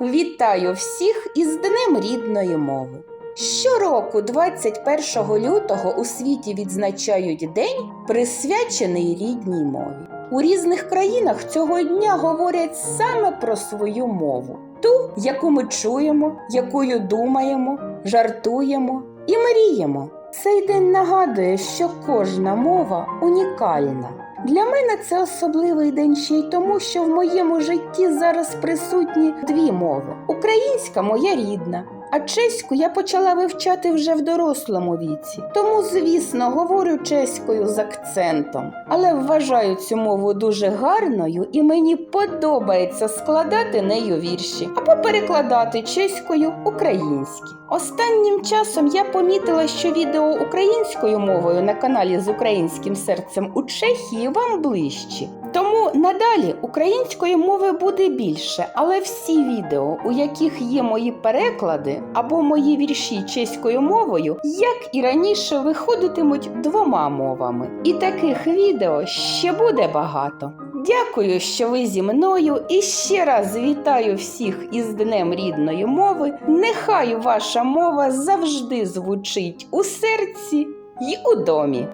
Вітаю всіх із Днем рідної мови. Щороку, 21 лютого, у світі відзначають день, присвячений рідній мові. У різних країнах цього дня говорять саме про свою мову, ту, яку ми чуємо, якою думаємо, жартуємо і мріємо. Цей день нагадує, що кожна мова унікальна. Для мене це особливий день ще й тому, що в моєму житті зараз присутні дві мови: українська моя рідна, а чеську я почала вивчати вже в дорослому віці. Тому, звісно, говорю чеською з акцентом, але вважаю цю мову дуже гарною і мені подобається складати нею вірші або перекладати чеською українські. Останнім часом я помітила, що відео українською мовою на каналі з українським серцем у Чехії вам ближчі. Тому надалі української мови буде більше, але всі відео, у яких є мої переклади або мої вірші чеською мовою, як і раніше, виходитимуть двома мовами. І таких відео ще буде багато. Дякую, що ви зі мною і ще раз вітаю всіх із Днем рідної мови. Нехай ваша мова завжди звучить у серці й у домі.